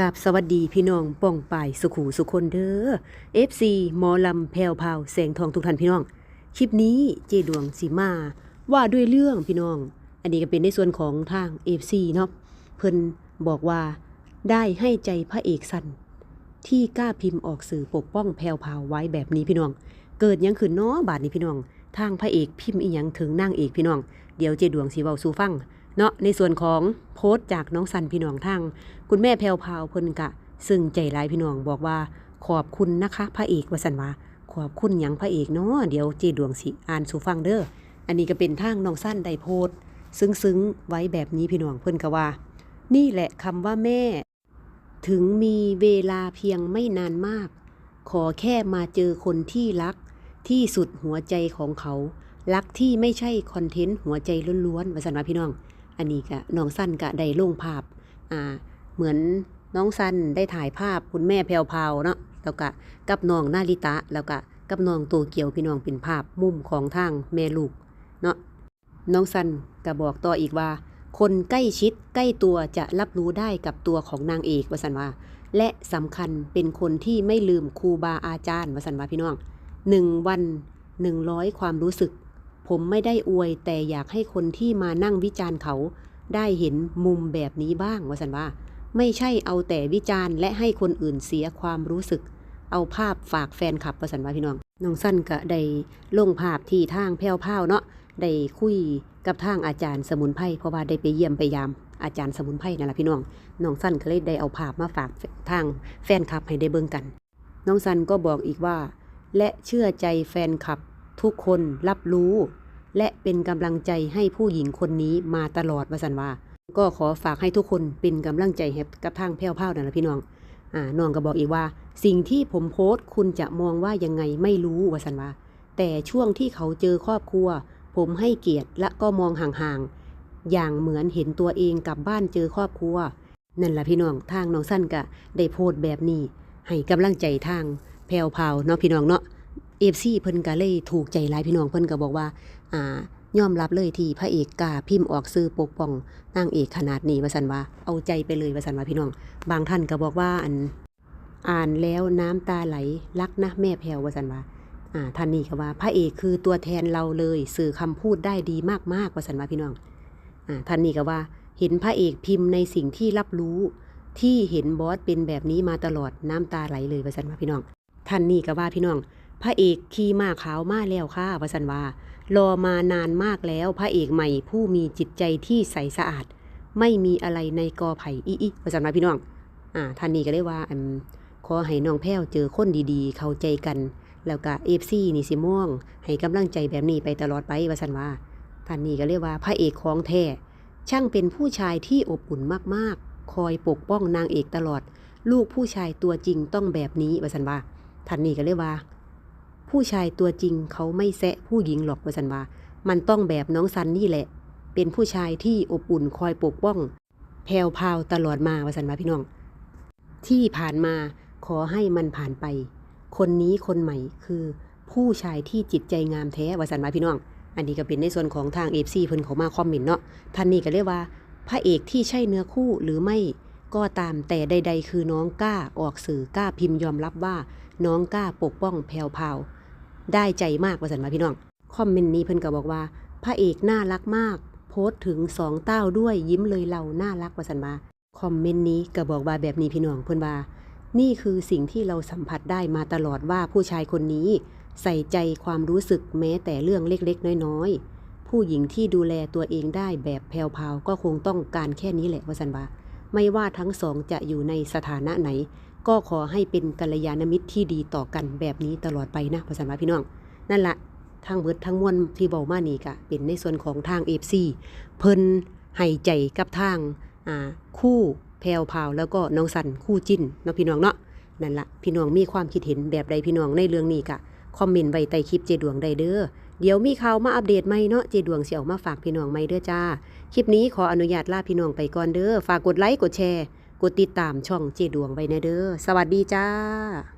กับสวัสดีพี่น้องป้องป่ายสุขูสุคนเด้อ FC หมอลำแพวพราวแสงทองทุกท่านพี่น้อง คลิปนี้เจดวงสีมาว่าด้วยเรื่องพี่น้อง อันนี้ก็เป็นในส่วนของทาง FC เนาะเพิ่นบอกว่าได้ให้ใจพระเอกสันที่กล้าพิมพ์ออกสื่อปกป้องแพวพราวไว้แบบนี้พี่น้อง เกิดยังขึ้นเนาะบาดนี้พี่น้อง ทางพระเอกพิมพ์อีหยังถึงนางเอกพี่น้อง เดี๋ยวเจดวงสีเว้าสูฟัง เนาะในส่วนของโพสต์จากน้องสันพี่น้องทางคุณแม่แพรวพาวเพิ่นกะ ซึ่งใจร้ายพี่น้องบอกว่าขอบคุณนะคะพระเอกวสันวาขอบคุณหยังพระเอกเนาะเดี๋ยวเจดวงสิอ่านสู่ฟังเด้ออันนี้ก็เป็นทางน้องสั้นได้โพสซึ้งซึ้งๆไว้แบบนี้พี่น้องเพิ่นก็ว่า นี่แหละคำว่าแม่ ถึงมีเวลาเพียงไม่นานมาก ขอแค่มาเจอคนที่รัก ที่สุดหัวใจของเขา รักที่ไม่ใช่คอนเทนต์หัวใจล้วนๆวสันวาพี่น้อง อันนี้ก็น้องสั้นก็ได้ลงภาพอ่าเหมือนน้องซันได้ถ่ายภาพคุณแม่แพรวพาวเนาะแล้วก็กับน้องนาริตะ แล้วก็กับน้องตัวเกี่ยวพี่น้องเป็นภาพมุมของทางแม่ลูกเนาะน้องซันก็บอกต่ออีกว่า คนใกล้ชิดใกล้ตัวจะรับรู้ได้กับตัวของนางเอกวสันว่าและสำคัญเป็นคนที่ไม่ลืมครูบาอาจารย์วสันว่าพี่น้องหนึ่งวันหนึ่งร้อยความรู้สึก ผมไม่ได้อวยแต่อยากให้คนที่มานั่งวิจารณ์เขา ได้เห็นมุมแบบนี้บ้างว่าสันว่า ไม่ใช่เอาแต่วิจารณ์และให้คนอื่นเสียความรู้สึก เอาภาพฝากแฟนคลับประสันว่าพี่น้องน้องสั้นก็ได้ลงภาพที่ทางแพ้วพ้าเนาะได้คุยกับทางอาจารย์สมุนไพรเพราะว่าได้ไปเยี่ยมไปยามอาจารย์สมุนไพรนั่นแหละพี่น้องน้องสั้นก็เลยได้เอาภาพมาฝากทางแฟนคลับให้ได้เบิ่งกัน น้องสั้นก็บอกอีกว่า และเชื่อใจแฟนคลับ ทุกคนรับรู้ และเป็นกำลังใจให้ผู้หญิงคนนี้มาตลอดวสันว่าก็ขอฝากให้ทุกคนเป็นกำลังใจให้กับทางแพ้วพ้าวนั่นแหละพี่น้องอ่าน้องก็บอกอีกว่า สิ่งที่ผมโพสต์คุณจะมองว่ายังไงไม่รู้วสันว่าแต่ช่วงที่เขาเจอครอบครัว ผมให้เกียรติและก็มองห่างๆอย่างเหมือนเห็นตัวเองกลับบ้านเจอครอบครัว นั่นแหละพี่น้องทางน้องสั้นก็ได้โพสต์แบบนี้ให้กำลังใจทางแพรวพราวเนาะพี่น้องเนาะ เอฟซีเพิ่นก็เลยถูกใจหลายพี่น้องเพิ่นก็บอกว่าอ่ายอมรับเลยที่พระเอกกาพิมพ์ออกซื้อปกป้องนางเอกขนาดนี้ว่าสันว่าเอาใจไปเลยว่าสันว่าพี่น้อง บางท่านก็บอกว่าอันอ่านแล้วน้ำตาไหลรักนะแม่แพรวว่าสันว่าอ่าท่านนี้ก็ว่าพระเอกคือตัวแทนเราเลยสื่อคำพูดได้ดีมากๆว่าสันว่าพี่น้องอ่าท่านนี้ก็ว่าเห็นพระเอกพิมพ์ในสิ่งที่รับรู้ที่เห็นบอสเป็นแบบนี้มาตลอดน้ำตาไหลเลยว่าสันว่าพี่น้อง ท่านนี้ก็ว่าพี่น้อง พระเอกขี่ม้าขาวมาแล้วค่ะว่าสันว่ารอมานานมากแล้วพระเอกใหม่ผู้มีจิตใจที่ใสสะอาด ไม่มีอะไรในกอไผ่อีอีประสำหรับพี่น้องอ่าท่านนี้ก็ได้ว่าอขอให้น้องแพ้วเจอคนดีๆ เข้าใจกัน แล้วก็เอฟซีนี่สิม่วง ให้กำลังใจแบบนี้ไปตลอดไปว่าสันว่าท่านนี้ก็เรียกว่าพระเอกของแท้ช่างเป็นผู้ชายที่อบอุ่นมากๆ คอยปกป้องนางเอกตลอด ลูกผู้ชายตัวจริงต้องแบบนี้ว่าสันว่าท่านนี้ก็เรียกว่า ผู้ชายตัวจริงเขาไม่แซะผู้หญิงหรอกว่าสันว่า มันต้องแบบน้องซันนี่แหละ เป็นผู้ชายที่อบอุ่นคอยปกป้องแพรวพาวตลอดมาว่าสันว่าพี่น้อง ที่ผ่านมาขอให้มันผ่านไป คนนี้คนใหม่คือผู้ชายที่จิตใจงามแท้ว่าสันว่าพี่น้อง อันนี้ก็เป็นในส่วนของทางเอฟซีเพิ่นเขามาคอมเมนต์เนาะท่านนี้ก็เรียกว่า พระเอกที่ใช่เนื้อคู่หรือไม่ก็ตามแต่ใด ๆ คือน้องกล้าออกสื่อกล้าพิมพ์ยอมรับว่า น้องกล้าปกป้องแพรวพาว ได้ใจมากว่าสันมาพี่น้อง คอมเมนต์นี้เพิ่นก็บอกว่า พระเอกน่ารักมาก โพสถึงสองเต้าด้วยยิ้มเลยเราน่ารักว่าสันมาคอมเมนต์นี้ก็บอกว่าแบบนี้พี่น้องเพิ่นว่า นี่คือสิ่งที่เราสัมผัสได้มาตลอดว่าผู้ชายคนนี้ ใส่ใจความรู้สึกแม้แต่เรื่องเล็กๆ น้อยๆ ผู้หญิงที่ดูแลตัวเองได้แบบแพรวๆก็คงต้องการแค่นี้แหละว่าสันว่าไม่ว่าทั้งสองจะอยู่ในสถานะไหน ก็ขอให้เป็นกัลยาณมิตรที่ดีต่อกันแบบนี้ตลอดไปนะภาษาพี่น้อง นั่นละทางเบิดทั้งมวลที่เบามานี่กะเป็นในส่วนของทางเอฟซีเพิ่นให้ใจกับทางคู่แพรวพาวแล้วก็น้องสันคู่จิ้นเนาะพี่น้องเนาะนั่นละพี่น้องมีความคิดเห็นแบบใดพี่น้องในเรื่องนี้กะคอมเมนต์ไว้ใต้คลิปเจดวงได้เด้อเดี๋ยวมีข่าวมาอัปเดตใหมเนาะเจดวงเสี่ยวมาฝากพี่น้องใหม่เด้อจ้า คลิปนี้ขออนุญาตลาพี่น้องไปก่อนเด้อฝากกดไลค์กดแชร์ กดติดตามช่องเจดวงไว้นะเด้อ สวัสดีจ้า